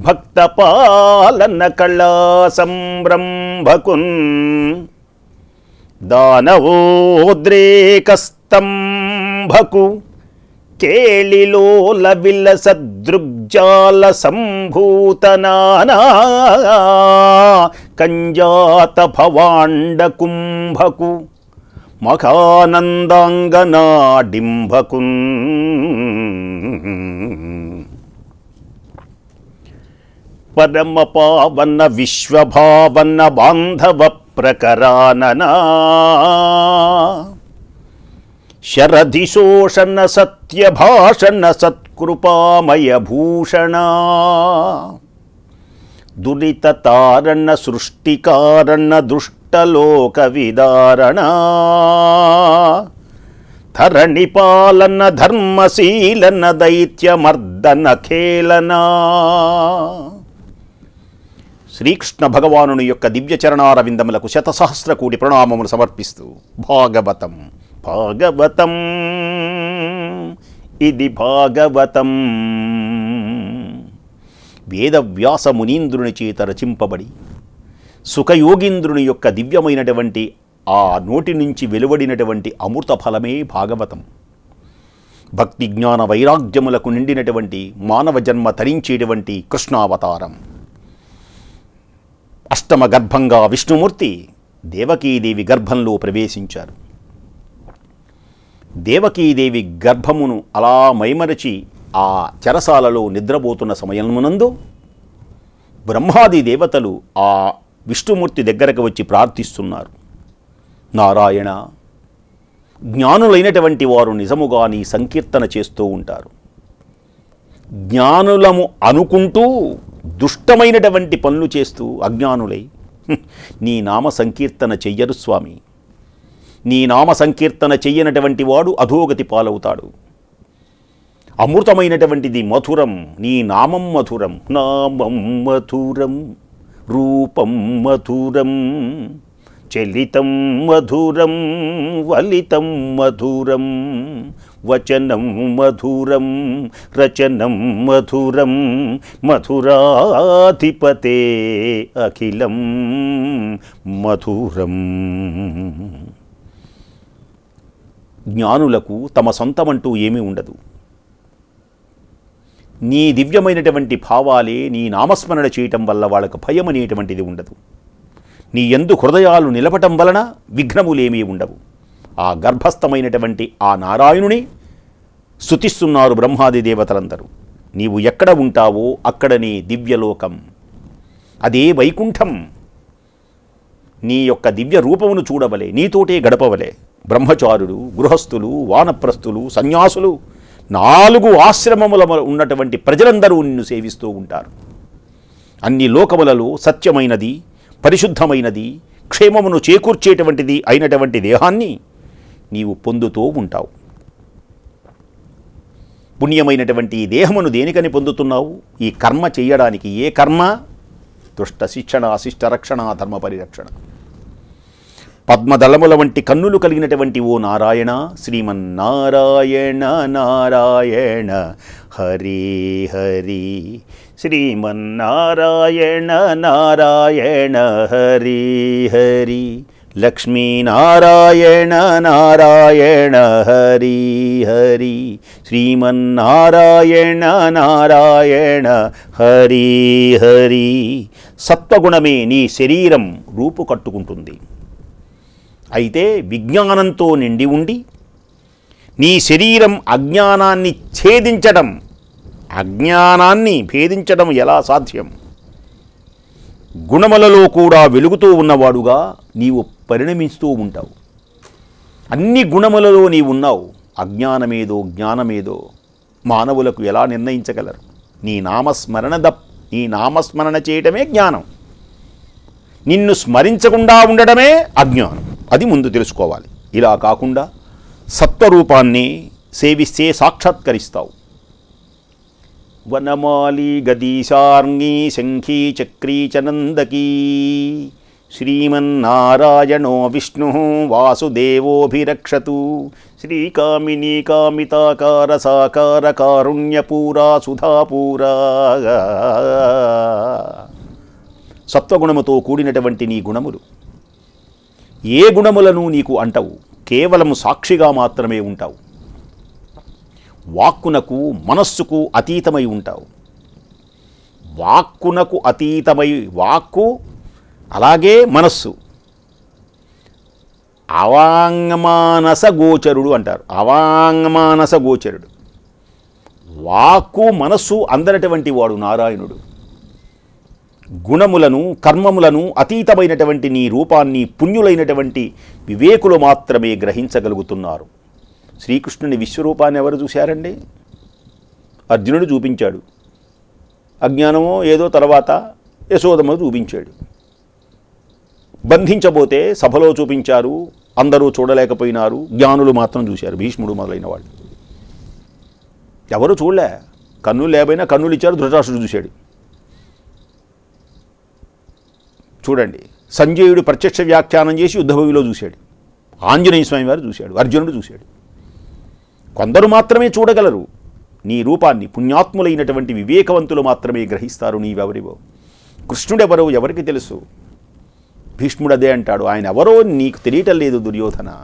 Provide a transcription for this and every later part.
భక్తపాలన కళా సంరంభకున్ దానవోద్రేకస్తంభకు కేళిలోల విలసదృగ్జాల సంభూతనానా కంజాత భవాండ కుంభకు మఖానందాంగనాడింభకున్ పరమ పావన విశ్వభావన బాంధవ ప్రకరాననా. శరధి శోషణ సత్యభాషణ సత్కృపామయ భూషణ. దురిత తారణ సృష్టికారణ దుష్టలోక విదారణ. ధరణి పాలన ధర్మశీలన దైత్యమర్దన ఖేలనా శ్రీకృష్ణ భగవానుని యొక్క దివ్య చరణారవిందములకు శతసహస్ర కోటి ప్రణామములు సమర్పిస్తూ భాగవతం భాగవతం ఇది భాగవతం. వేదవ్యాస మునీంద్రుని చేత రచింపబడి సుఖయోగీంద్రుని యొక్క దివ్యమైనటువంటి ఆ నోటి నుంచి వెలువడినటువంటి అమృత ఫలమే భాగవతం. భక్తి జ్ఞాన వైరాగ్యములకు నిండినటువంటి మానవ జన్మ తరించేటువంటి కృష్ణావతారం. అష్టమ గర్భంగా విష్ణుమూర్తి దేవకీదేవి గర్భంలో ప్రవేశించారు. దేవకీదేవి గర్భమును అలా మైమరచి ఆ చెరసాలలో నిద్రపోతున్న సమయమునందు బ్రహ్మాది దేవతలు ఆ విష్ణుమూర్తి దగ్గరకు వచ్చి ప్రార్థిస్తున్నారు. నారాయణ జ్ఞానులైనటువంటి వారు నిజముగా నీ సంకీర్తన చేస్తూ ఉంటారు. జ్ఞానులము అనుకుంటూ దుష్టమైనటువంటి పనులు చేస్తూ అజ్ఞానులై. నీ నామ సంకీర్తన చెయ్యరు స్వామి. నీ నామ సంకీర్తన చెయ్యనటువంటి వాడు అధోగతి పాలవుతాడు. అమృతమైనటువంటిది మధురం నీ నామం మధురం. నామం మధురం రూపం మధురం. చలితం మధురం వలితం మధురం వచనం మధురం రచనం మధురం మధురాధిపతే అఖిలం మధురం. జ్ఞానులకు తమ సొంతమంటూ ఏమీ ఉండదు. నీ దివ్యమైనటువంటి భావాలే నీ నామస్మరణ చేయటం వల్ల వాళ్ళకు భయం అనేటువంటిది ఉండదు. నీ ఎందు హృదయాలు నిలపటం వలన విఘ్నములేమీ ఉండవు. ఆ గర్భస్థమైనటువంటి ఆ నారాయణుని శుతిస్తున్నారు బ్రహ్మాది దేవతలందరూ. నీవు ఎక్కడ ఉంటావో అక్కడ నీ దివ్యలోకం. అదే వైకుంఠం. నీ యొక్క దివ్య రూపమును చూడవలే నీతోటే గడపవలే. బ్రహ్మచారులు గృహస్థులు వానప్రస్థులు సన్యాసులు నాలుగు ఆశ్రమముల ఉన్నటువంటి ప్రజలందరూ నిన్ను సేవిస్తూ ఉంటారు. అన్ని లోకములలో సత్యమైనది పరిశుద్ధమైనది క్షేమమును చేకూర్చేటువంటిది అయినటువంటి దేహాన్ని నీవు పొందుతూ ఉంటావు. పుణ్యమైనటువంటి ఈ దేహమును దేనికని పొందుతున్నావు? ఈ కర్మ చేయడానికి ఏ కర్మ? దుష్ట శిక్షణ శిష్ట రక్షణ ధర్మ పరిరక్షణ. పద్మదళముల వంటి కన్నులు కలిగినటువంటి ఓ నారాయణ శ్రీమన్నారాయణ నారాయణ. హరి హరి. శ్రీమన్నారాయణ నారాయణ హరి హరి. లక్ష్మీనారాయణ నారాయణ హరి హరి. శ్రీమన్నారాయణ నారాయణ హరి హరి. సత్వగుణమే నీ శరీరం రూపు కట్టుకుంటుంది. అయితే విజ్ఞానంతో నిండి ఉండి నీ శరీరం అజ్ఞానాన్ని ఛేదించడం. అజ్ఞానాన్ని భేదించడం ఎలా సాధ్యం? గుణములలో కూడా వెలుగుతూ ఉన్నవాడుగా నీవు పరిణమిస్తూ ఉంటావు. అన్ని గుణములలో నీవు ఉన్నావు అజ్ఞానమేదో జ్ఞానమేదో. మానవులకు ఎలా నిర్ణయించగలరు? నీ నామస్మరణ దప్ నీ నామస్మరణ చేయటమే జ్ఞానం. నిన్ను స్మరించకుండా ఉండడమే అజ్ఞానం. అది ముందు తెలుసుకోవాలి. ఇలా కాకుండా సత్వరూపాన్ని సేవిస్తే సాక్షాత్కరిస్తావు. వనమాలి గదీశార్ణీ శంఖీ చక్రీ చనందకీ శ్రీమన్నారాయణో విష్ణు వాసుదేవోభిరక్షతు. శ్రీకామినీ కామితాకార సాకార కారుణ్యపూరా సుధాపూరా సత్వగుణముతో కూడినటువంటి నీ గుణములు. ఏ గుణములను నీకు అంటవు? కేవలము సాక్షిగా మాత్రమే ఉంటావు. వాక్కునకు మనస్సుకు అతీతమై ఉంటావు. వాక్కునకు అతీతమై వాక్కు అలాగే మనస్సు. అవాంగమానస గోచరుడు అంటారు. అవాంగమానస గోచరుడు. వాక్కు మనస్సు అందనటువంటి వాడు నారాయణుడు. గుణములను కర్మములను అతీతమైనటువంటి నీ రూపాన్ని పుణ్యులైనటువంటి వివేకులు మాత్రమే గ్రహించగలుగుతున్నారు. శ్రీకృష్ణుని విశ్వరూపాన్ని ఎవరు చూశారండి? అర్జునుడు చూపించాడు. అజ్ఞానమో ఏదో తర్వాత యశోదమ చూపించాడు. బంధించబోతే సభలో చూపించారు అందరూ చూడలేకపోయినారు జ్ఞానులు మాత్రం చూశారు భీష్ముడు మొదలైన వాళ్ళు. ఎవరు చూడలే? కన్నులు లేకపోయినా కన్నులు ఇచ్చారు ధృతరాష్ట్రుడు చూశాడు. చూడండి సంజయుడు ప్రత్యక్ష వ్యాఖ్యానం చేసి యుద్ధభూమిలో చూశాడు. ఆంజనేయ స్వామి వారు చూశాడు అర్జునుడు చూశాడు. కొందరు మాత్రమే చూడగలరు. నీ రూపాన్ని పుణ్యాత్ములైనటువంటి వివేకవంతులు మాత్రమే గ్రహిస్తారు నీవెవరివో. కృష్ణుడెవరో ఎవరికి తెలుసు? భీష్ముడు అదే అంటాడు ఆయన ఎవరో నీకు తెలియటం లేదు దుర్యోధన.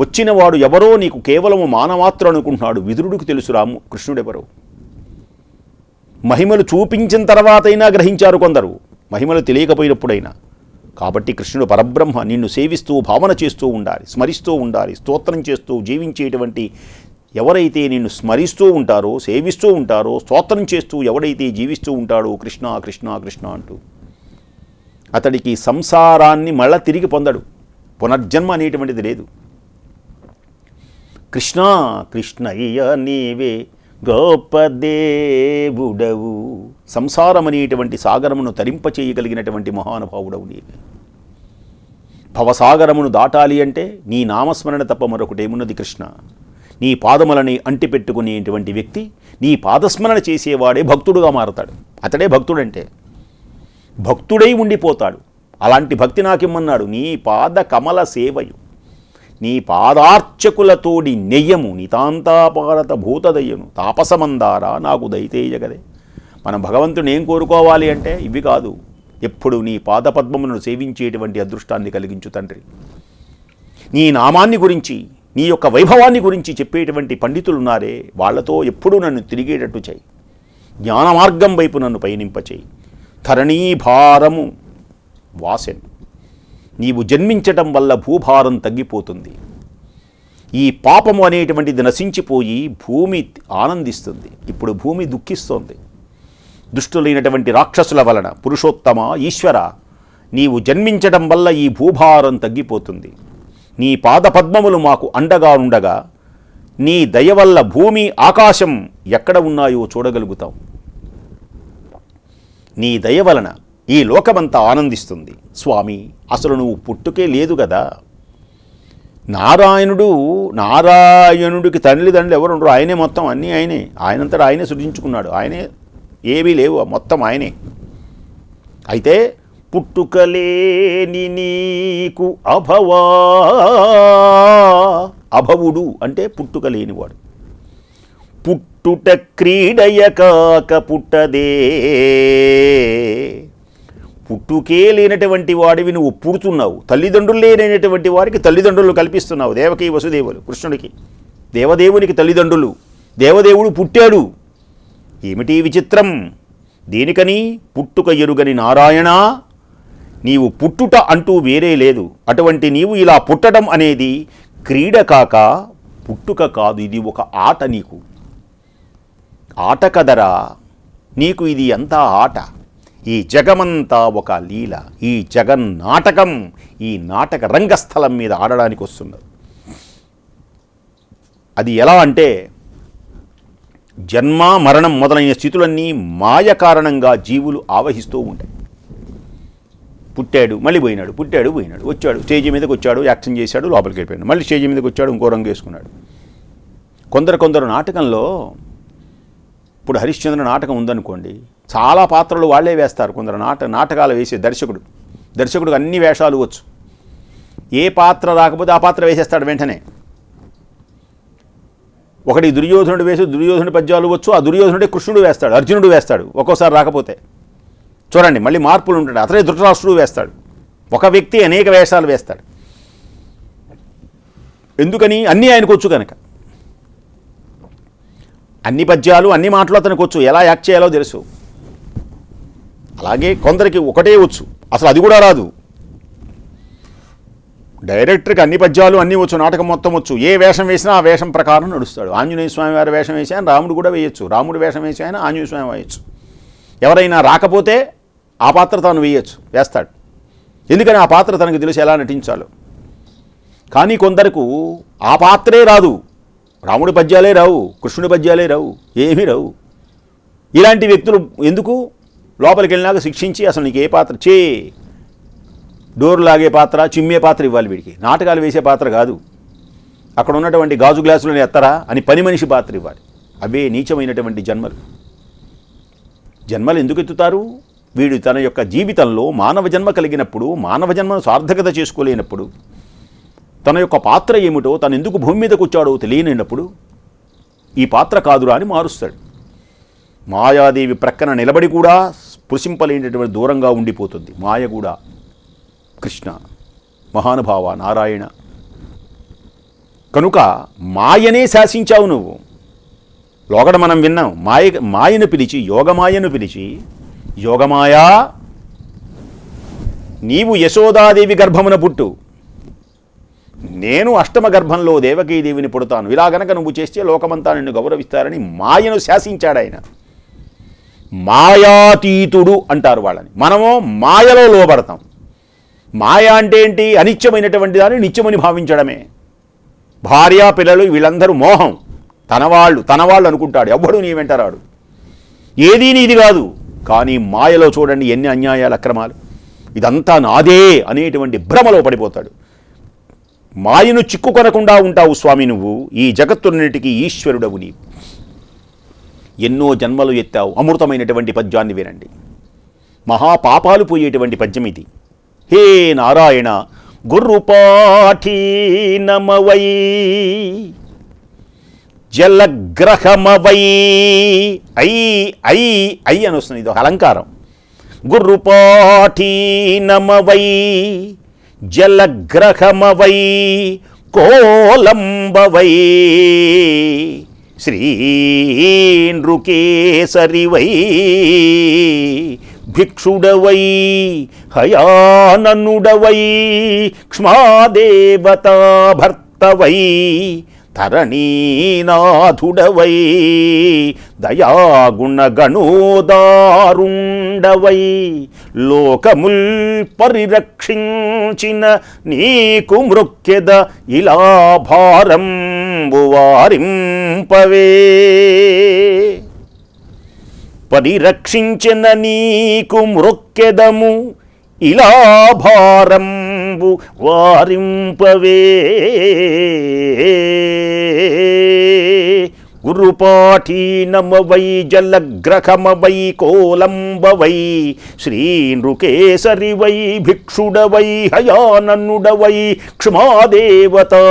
వచ్చినవాడు ఎవరో నీకు కేవలము మానమాత్రం అనుకుంటున్నాడు విదురుడికి తెలుసు రాము కృష్ణుడెవరో. మహిమలు చూపించిన తర్వాతైనా గ్రహించారు కొందరు. మహిమలు తెలియకపోయినప్పుడైనా. కాబట్టి కృష్ణుడు పరబ్రహ్మ నిన్ను సేవిస్తూ భావన చేస్తూ ఉండాలి స్మరిస్తూ ఉండాలి స్తోత్రం చేస్తూ జీవించేటువంటి ఎవరైతే నిన్ను స్మరిస్తూ ఉంటారో సేవిస్తూ ఉంటారో స్తోత్రం చేస్తూ ఎవడైతే జీవిస్తూ ఉంటాడో కృష్ణ కృష్ణ కృష్ణ అంటూ. అతడికి సంసారాన్ని మళ్ళా తిరిగి పొందడు. పునర్జన్మ అనేటువంటిది లేదు. కృష్ణ కృష్ణయ్య నీవే గొప్ప దేవుడవు సంసారం అనేటువంటి సాగరమును తరింపచేయగలిగినటువంటి మహానుభావుడవు నీవే. భవసాగరమును దాటాలి అంటే నీ నామస్మరణ తప్ప మరొకటేమున్నది కృష్ణ. నీ పాదములని అంటిపెట్టుకునేటువంటి వ్యక్తి నీ పాదస్మరణ చేసేవాడే భక్తుడుగా మారతాడు. అతడే భక్తుడంటే. భక్తుడై ఉండిపోతాడు. అలాంటి భక్తి నాకిమ్మన్నాడు. నీ పాద కమల సేవయు. నీ పాదార్చకులతోడి నెయ్యము నితాంతాపారత భూతదయ్యను. తాపసమందారా నాకు దయతేయగదే మనం భగవంతుని ఏం కోరుకోవాలి అంటే ఇవి కాదు. ఎప్పుడు నీ పాదపద్మములను సేవించేటువంటి అదృష్టాన్ని కలిగించు తండ్రి. నీ నామాన్ని గురించి నీ యొక్క వైభవాన్ని గురించి చెప్పేటువంటి పండితులున్నారే వాళ్ళతో ఎప్పుడూ నన్ను తిరిగేటట్టు చేయి. జ్ఞాన మార్గం వైపు నన్ను పయనింపచేయి. ధరణీభారము వాసెన్. నీవు జన్మించటం వల్ల భూభారం తగ్గిపోతుంది. ఈ పాపము అనేటువంటిది నశించిపోయి భూమి ఆనందిస్తుంది. ఇప్పుడు భూమి దుఃఖిస్తోంది. దుష్టులైనటువంటి రాక్షసుల వలన పురుషోత్తమ ఈశ్వర నీవు జన్మించడం వల్ల ఈ భూభారం తగ్గిపోతుంది. నీ పాదపద్మములు మాకు అండగా ఉండగా నీ దయ వల్ల భూమి ఆకాశం ఎక్కడ ఉన్నాయో చూడగలుగుతాం నీ దయ వలన ఈ లోకమంతా ఆనందిస్తుంది. స్వామి అసలు నువ్వు పుట్టుకే లేదు కదా నారాయణుడు నారాయణుడికి తల్లిదండ్రులు ఎవరు ఉండరు. ఆయనే మొత్తం అన్నీ ఆయనే. ఆయనంతటా ఆయనే సృజించుకున్నాడు. ఆయనే ఏవీ లేవు. మొత్తం ఆయనే. అయితే పుట్టుకలేని నీకు అభవా. అభవుడు అంటే పుట్టుక లేనివాడు పుట్టుట క్రీడయ కాక పుట్టదే. పుట్టుకే లేనటువంటి వాడివి నువ్వు పుడుతున్నావు. తల్లిదండ్రులు లేనటువంటి వారికి తల్లిదండ్రులు కల్పిస్తున్నావు. దేవకి వసుదేవులు కృష్ణుడికి. దేవదేవునికి తల్లిదండ్రులు. దేవదేవుడు పుట్టాడు. ఏమిటి విచిత్రం? దేనికని? పుట్టుక ఎరుగని నారాయణ? నీవు పుట్టుట అంటూ వేరే లేదు. అటువంటి నీవు ఇలా పుట్టడం అనేది క్రీడ కాక పుట్టుక కాదు. ఇది ఒక ఆట నీకు. ఆట కదరా. నీకు ఇది ఎంత ఆట? ఈ జగమంతా ఒక లీల ఈ జగన్ నాటకం ఈ నాటక రంగస్థలం మీద ఆడడానికి వస్తున్నది. అది ఎలా అంటే జన్మ మరణం మొదలైన స్థితులన్నీ మాయ కారణంగా జీవులు ఆవహిస్తూ ఉంటాయి. పుట్టాడు మళ్ళీ పోయినాడు పుట్టాడు పోయినాడు వచ్చాడు స్టేజ్ మీదకి వచ్చాడు యాక్షన్ చేశాడు లోపలికి వెళ్ళిపోయాడు మళ్ళీ స్టేజ్ మీదకి వచ్చాడు ఇంకో రంగు వేసుకున్నాడు. కొందరు కొందరు నాటకంలో ఇప్పుడు హరిశ్చంద్ర నాటకం ఉందనుకోండి చాలా పాత్రలు వాళ్ళే వేస్తారు కొందరు నాట నాటకాలు వేసే దర్శకుడు. దర్శకుడికి అన్ని వేషాలు వచ్చు. ఏ పాత్ర రాకపోతే ఆ పాత్ర వేసేస్తాడు వెంటనే. ఒకటి దుర్యోధనుడు వేసి దుర్యోధనుడి పద్యాలు వచ్చు ఆ దుర్యోధనుడే కృష్ణుడు వేస్తాడు అర్జునుడు వేస్తాడు ఒక్కోసారి రాకపోతే. చూడండి మళ్ళీ మార్పులు ఉంటాడు. అతనే ధృతరాష్ట్రుడు వేస్తాడు. ఒక వ్యక్తి అనేక వేషాలు వేస్తాడు. ఎందుకని? అన్నీ ఆయనకు వచ్చు కనుక అన్ని పద్యాలు అన్ని మాటలు అతనికి వచ్చు. ఎలా యాక్ట్ చేయాలో తెలుసు. అలాగే కొందరికి ఒకటే వచ్చు. అసలు అది కూడా రాదు. డైరెక్టర్కి అన్ని పద్యాలు అన్నీ వచ్చు నాటకం మొత్తం వచ్చు. ఏ వేషం వేసినా ఆ వేషం ప్రకారం నడుస్తాడు. ఆంజనేయ స్వామి వారి వేషం వేసి ఆయన రాముడు కూడా వేయచ్చు. రాముడు వేషం వేసి ఆయన ఆంజనేయ స్వామి వేయచ్చు. ఎవరైనా రాకపోతే ఆ పాత్ర తాను వేయచ్చు వేస్తాడు. ఎందుకని ఆ పాత్ర తనకు తెలిసి ఎలా నటించాలో? కానీ కొందరకు ఆ పాత్రే రాదు. రాముడి పద్యాలే రావు కృష్ణుడి పద్యాలే రావు ఏమీ రావు. ఇలాంటి వ్యక్తులు ఎందుకు? లోపలికి వెళ్ళినాక శిక్షించి అసలు నీకు ఏ పాత్ర. చే డోర్ లాగే పాత్ర చిమ్మే పాత్ర ఇవ్వాలి వీడికి. నాటకాలు వేసే పాత్ర కాదు. అక్కడ ఉన్నటువంటి గాజు గ్లాసులను ఎత్తరా అని పని మనిషి పాత్ర ఇవ్వాలి. అవే నీచమైనటువంటి జన్మలు. జన్మలు ఎందుకు ఎత్తుతారు? వీడు తన యొక్క జీవితంలో మానవ జన్మ కలిగినప్పుడు మానవ జన్మను సార్థకత చేసుకోలేనప్పుడు తన యొక్క పాత్ర ఏమిటో తను ఎందుకు భూమి మీదకు వచ్చాడో తెలియనప్పుడు ఈ పాత్ర కాదురా అని మారుస్తాడు. మాయాదేవి ప్రక్కన నిలబడి కూడా స్పృశింపలేనటువంటి దూరంగా ఉండిపోతుంది. మాయ కూడా కృష్ణ మహానుభావ నారాయణ. కనుక మాయనే శాసించావు నువ్వు. లోగడ మనం విన్నాం మాయ మాయను పిలిచి యోగమాయను పిలిచి యోగమాయా నీవు యశోదాదేవి గర్భమున పుట్టు. నేను అష్టమ గర్భంలో దేవకీదేవిని పుడతాను. ఇలా గనక నువ్వు చేస్తే లోకమంతా నిన్ను గౌరవిస్తారని మాయను శాసించాడు ఆయన మాయాతీతుడు అంటారు వాళ్ళని. మనము మాయలో లోబడతాం. మాయ అంటే ఏంటి? అనిత్యమైనటువంటి దాన్ని నిత్యమని భావించడమే. భార్య పిల్లలు వీళ్ళందరూ మోహం. తనవాళ్ళు తనవాళ్ళు అనుకుంటాడు. ఎవ్వడు నీ వెంటరాడు ఏదీ నీది కాదు. కానీ మాయలో చూడండి ఎన్ని అన్యాయాలు అక్రమాలు. ఇదంతా నాదే అనేటువంటి భ్రమలో పడిపోతాడు. మాయను చిక్కుకొనకుండా ఉంటావు స్వామి నువ్వు. ఈ జగత్తున్నిటికీ ఈశ్వరుడవు నీవు. ఎన్నో జన్మలు ఎత్తావు. అమృతమైనటువంటి పద్యాన్ని వినండి. మహాపాపాలు పోయేటువంటి పద్యం ఇది. హే నారాయణ గుర్రుపాఠీ నమవై. జలగ్రహమవై. ఐ ఐ ఐ అని వస్తుంది. ఇది ఒక అలంకారం. గుర్రుపాఠీ నమవై. జలగ్రహమవై. కోలంబవై. శ్రీనృకేసరివై భిక్షుడవై హయాననుడవై క్ష్మాదేవతా భర్తవై తరణీనాథుడవై దయాగుణగణోదారుండవై లోకముల్ పరిరక్షించిన నీకు మృక్కెద ఇలా భారం వారిం వారింపవే పరిరక్షించిన నీకు మృక్కెదము ఇలా భారంబు వారింపవే. గురుపాఠీ నమవై జలగ్రహమవై కోలంబవై శ్రీనృకేసరివై భిక్షుడవై హయాననుడవై క్షమాదేవతా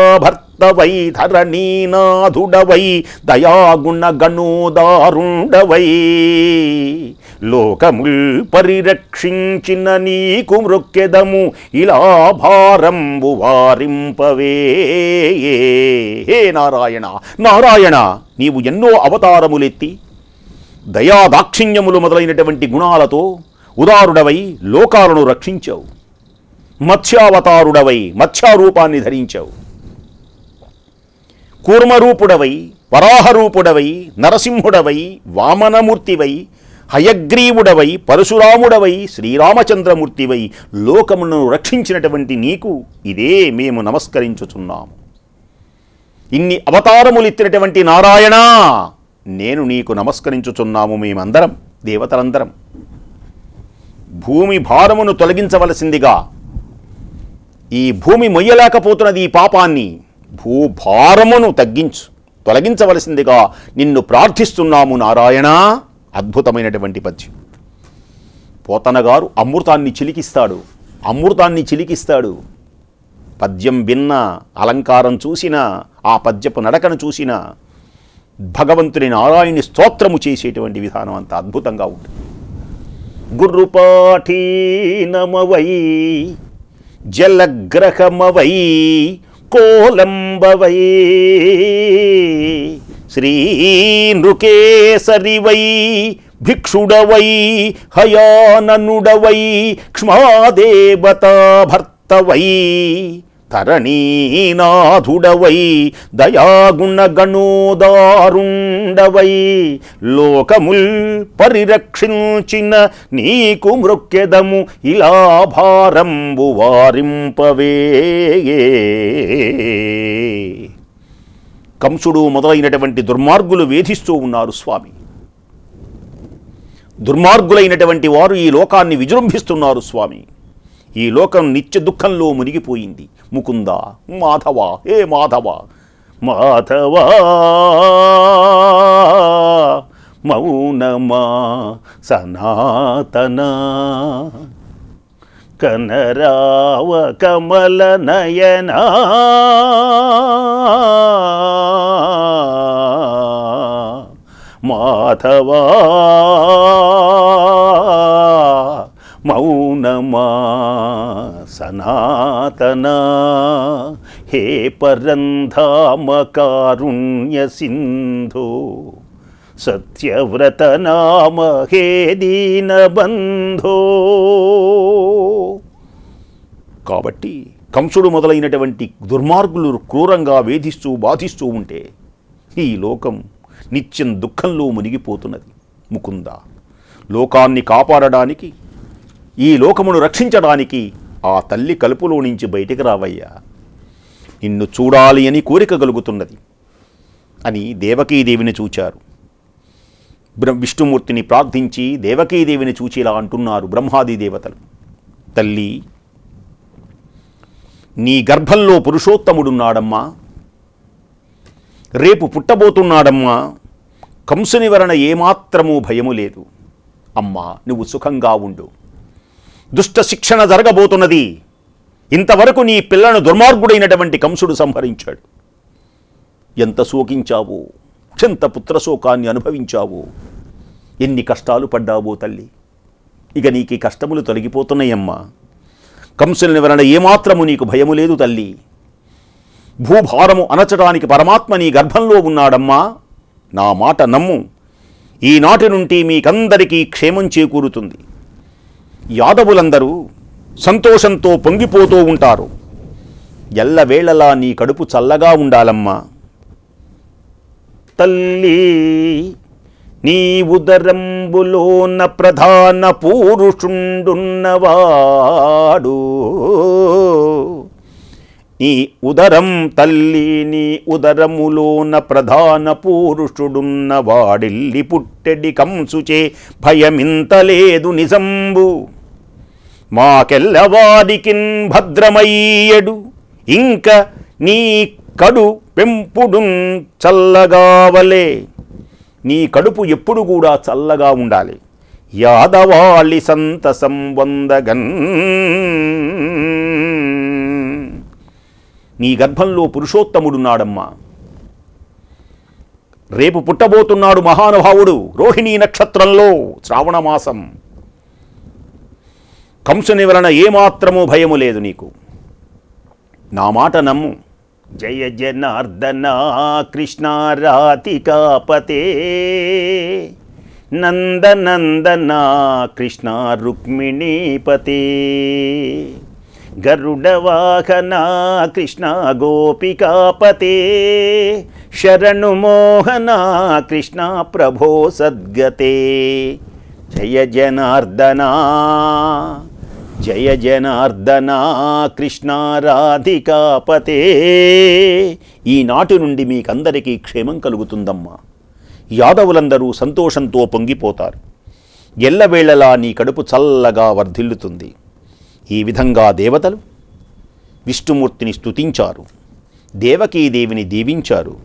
భక్తవై ధరణీనాథుడవై దయాగుణ గణోదారుండవై లోకముల్ పరిరక్షించిన నీకు మృక్కెదము ఇలా భారంబు వారింపవే. హే నారాయణ నారాయణ నీవు ఎన్నో అవతారములెత్తి దయాదాక్షిణ్యములు మొదలైనటువంటి గుణాలతో ఉదారుడవై లోకాలను రక్షించావు. మత్స్యావతారుడవై మత్స్యారూపాన్ని ధరించావు. కూర్మరూపుడవై వరాహరూపుడవై నరసింహుడవై వామనమూర్తివై హయగ్రీవుడవై పరశురాముడవై శ్రీరామచంద్రమూర్తివై లోకమును రక్షించినటువంటి నీకు ఇదే మేము నమస్కరించుచున్నాము. ఇన్ని అవతారములెత్తినటువంటి నారాయణ నేను నీకు నమస్కరించుచున్నాము మేమందరం దేవతలందరం. భూమి భారమును తొలగించవలసిందిగా ఈ భూమి మొయ్యలేకపోతున్నది ఈ పాపాన్ని భూభారమును తగ్గించు. తొలగించవలసిందిగా నిన్ను ప్రార్థిస్తున్నాము నారాయణ. అద్భుతమైనటువంటి పద్యం. పోతన గారు అమృతాన్ని చిలికిస్తాడు. అమృతాన్ని చిలికిస్తాడు. పద్యం విన్న అలంకారం చూసిన ఆ పద్యపు నడకను చూసిన భగవంతుని నారాయణి స్తోత్రము చేసేటువంటి విధానం అంత అద్భుతంగా ఉంటుంది. గుర్రుపాఠీనమవై జలగ్రహమవై కోలంబవై శ్రీ నృకేసరివై భిక్షుడవై హయాననుడవై క్ష్మాదేవతా భర్తవై తరణీనాథుడవై దయాగుణగణోదారుండవై లోకముల్ పరిరక్షించిన నీకు మృక్కెదము ఇలా భారంబు వారింపవే. కంసుడు మొదలైనటువంటి దుర్మార్గులు వేధిస్తూ ఉన్నారు స్వామి. దుర్మార్గులైనటువంటి వారు ఈ లోకాన్ని విజృంభిస్తున్నారు స్వామి. ఈ లోకం నిత్య దుఃఖంలో మునిగిపోయింది. ముకుంద మాధవ ఏ మాధవ మాధవ మౌనమా సనాతన కనరావ కమల నయనా మాధవా. మౌనమా సనాతనా. హే పరంధామకారుణ్య సింధు సత్యవ్రత నామ హే దీనబంధో. కాబట్టి కంసుడు మొదలైనటువంటి దుర్మార్గులు క్రూరంగా వేధిస్తూ బాధిస్తూ ఉంటే ఈ లోకం నిత్యం దుఃఖంలో మునిగిపోతున్నది. ముకుంద లోకాన్ని కాపాడడానికి ఈ లోకమును రక్షించడానికి ఆ తల్లి కలుపులో నుంచి బయటికి రావయ్యా. నిన్ను చూడాలి అని కోరిక కలుగుతున్నది అని దేవకీదేవిని చూచారు. బ్రహ్ విష్ణుమూర్తిని ప్రార్థించి దేవకీదేవిని చూచి అంటున్నారు బ్రహ్మాది దేవతలు. తల్లి నీ గర్భంలో పురుషోత్తముడున్నాడమ్మా. రేపు పుట్టబోతున్నాడమ్మా. కంసుని వలన ఏమాత్రమూ భయము లేదు. అమ్మా నువ్వు సుఖంగా ఉండు. దుష్ట శిక్షణ జరగబోతున్నది. ఇంతవరకు నీ పిల్లను దుర్మార్గుడైనటువంటి కంసుడు సంహరించాడు. ఎంత శోకించావో? ఎంత పుత్రశోకాన్ని అనుభవించావో. ఎన్ని కష్టాలు పడ్డావో తల్లి? ఇక నీకు ఈ కష్టములు తొలగిపోతున్నాయమ్మా. కంసుని వలన ఏమాత్రము నీకు భయము లేదు తల్లి. భూభారము అనచడానికి పరమాత్మ నీ గర్భంలో ఉన్నాడమ్మా. నా మాట నమ్ము. ఈనాటి నుండి మీకందరికీ క్షేమం చేకూరుతుంది. యాదవులందరూ సంతోషంతో పొంగిపోతూ ఉంటారు. ఎల్లవేళలా నీ కడుపు చల్లగా ఉండాలమ్మా. తల్లి నీ ఉదరంబులోన ప్రధాన పూరుషుండున్నవాడు. నీ ఉదరం తల్లి నీ ఉదరములోన ప్రధాన పురుషుడున్న వాడిల్లి పుట్టెడి కంసుచే భయమింతలేదు నిజంబు. మాకెల్లవాడికిన్ భద్రమయ్యడు. ఇంక నీ కడు పెంపుడున్ చల్లగావలే. నీ కడుపు ఎప్పుడు కూడా చల్లగా ఉండాలి. యాదవాళి సంతసం వందగన్. నీ గర్భంలో పురుషోత్తముడున్నాడమ్మా రేపు పుట్టబోతున్నాడు మహానుభావుడు రోహిణీ నక్షత్రంలో శ్రావణమాసం. కంసుని వలన ఏమాత్రము భయము లేదు నీకు. నా మాట నమ్ము. జయ జనార్దన కృష్ణారాతికాపతే నందనందన కృష్ణ రుక్మిణీపతే గరుడవాహన కృష్ణ గోపికాపతే శరణు మోహన కృష్ణ ప్రభో సద్గతే. జయ జనార్దనా. జయ జనార్దనా కృష్ణ రాధికాపతే ఈనాటి నుండి మీకందరికీ క్షేమం కలుగుతుందమ్మా. యాదవులందరూ సంతోషంతో పొంగిపోతారు. ఎల్లవేళలా నీ కడుపు చల్లగా వర్ధిల్లుతుంది. ఈ విధంగా దేవతలు విష్ణుమూర్తిని స్తుతించారు. దేవకీదేవిని దీవించారు.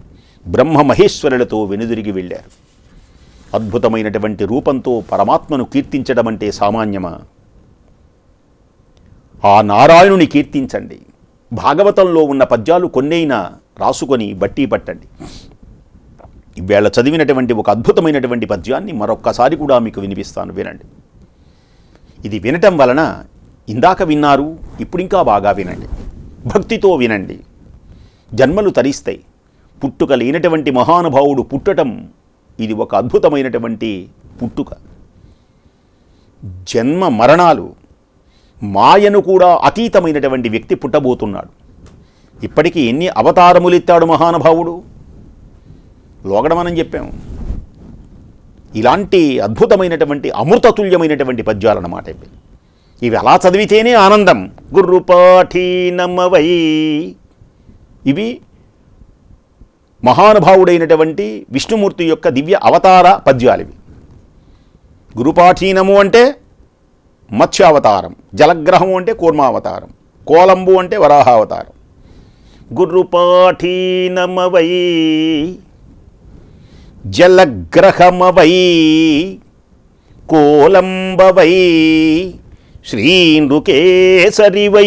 బ్రహ్మ మహేశ్వరులతో వెనుదిరిగి వెళ్ళారు. అద్భుతమైనటువంటి రూపంతో పరమాత్మను కీర్తించడం అంటే సామాన్యమా? ఆ నారాయణుని కీర్తించండి. భాగవతంలో ఉన్న పద్యాలు కొన్నైనా రాసుకొని బట్టి పట్టండి. ఇవేళ చదివినటువంటి ఒక అద్భుతమైనటువంటి పద్యాన్ని మరొక్కసారి కూడా మీకు వినిపిస్తాను వినండి. ఇది వినటం వలన ఇందాక విన్నారు ఇప్పుడు ఇంకా బాగా వినండి. భక్తితో వినండి. జన్మలు తరిస్తాయి. పుట్టుక లేనటువంటి మహానుభావుడు పుట్టటం ఇది ఒక అద్భుతమైనటువంటి పుట్టుక. జన్మ మరణాలు మాయను కూడా అతీతమైనటువంటి వ్యక్తి పుట్టబోతున్నాడు. ఇప్పటికీ ఎన్ని అవతారములెత్తాడు మహానుభావుడు? లోగడమనం చెప్పాము ఇలాంటి అద్భుతమైనటువంటి అమృతతుల్యమైనటువంటి పద్యాలన్నమాట ఇవి. ఇవి అలా చదివితేనే ఆనందం. గుర్రుపాఠీ నమ్మవై ఇవి మహానుభావుడైనటువంటి విష్ణుమూర్తి యొక్క దివ్య అవతార పద్యాలు ఇవి. గురుపాఠీనము అంటే మత్స్యావతారం. జలగ్రహము అంటే కూర్మావతారం. కోలంబు అంటే వరాహావతారం. గుర్రుపాఠీనమవై జలగ్రహమవై కోలంబవై శ్రీనృకేసరివై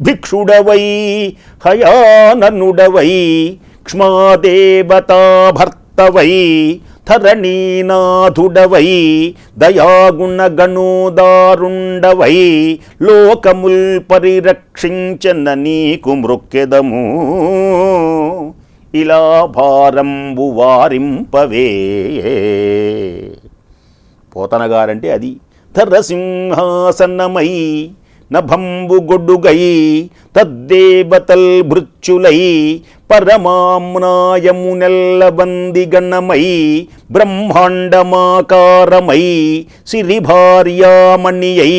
భిక్షుడవై హయాననుడవై క్ష్మాదేవతాభర్తవై ధరణీనాథుడవై దయాగుణగణోదారుండవై లోకముల్ పరిరక్షించన నీకు మృక్కెదము. ఇలా భారంబు వారింపవే పోతనగారంటే అది ధరసింహాసనమై నభంబుగొడ్డుగై తద్దేవతల్ భృత్యులై పరమామ్నాయమునెల్లబంది గణమై బ్రహ్మాండమాకారమై సిరిభార్యామణియై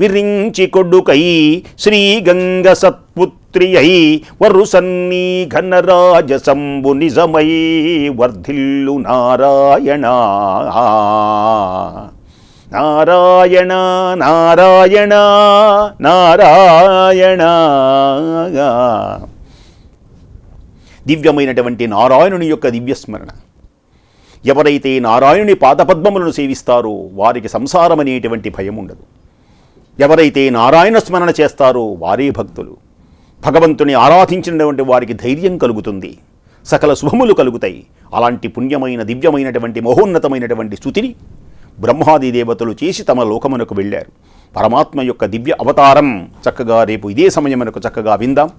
విరించి కొడుకై శ్రీగంగ సత్పుత్రియై వరుసన్నీ ఘనరాజసంబు నిజమై వర్ధిల్లు నారాయణ నారాయణ నారాయణ నారాయణ. దివ్యమైనటువంటి నారాయణుని యొక్క దివ్యస్మరణ. ఎవరైతే నారాయణుని పాదపద్మములను సేవిస్తారో వారికి సంసారం అనేటువంటి భయం ఉండదు. ఎవరైతే నారాయణ స్మరణ చేస్తారో వారే భక్తులు. భగవంతుని ఆరాధించినటువంటి వారికి ధైర్యం కలుగుతుంది. సకల శుభములు కలుగుతాయి. అలాంటి పుణ్యమైన దివ్యమైనటువంటి మహోన్నతమైనటువంటి స్థుతిని బ్రహ్మాది దేవతలు చేసి తమ లోకమునకు వెళ్ళారు. పరమాత్మ యొక్క దివ్య అవతారం చక్కగా రేపు ఇదే సమయమునకు చక్కగా విందాం.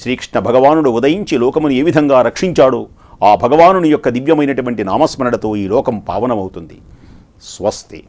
శ్రీకృష్ణ భగవానుడు ఉదయించి లోకమును ఏ విధంగా రక్షించాడో ఆ భగవానుని యొక్క దివ్యమైనటువంటి నామస్మరణతో ఈ లోకం పావనమవుతుంది. స్వస్తి.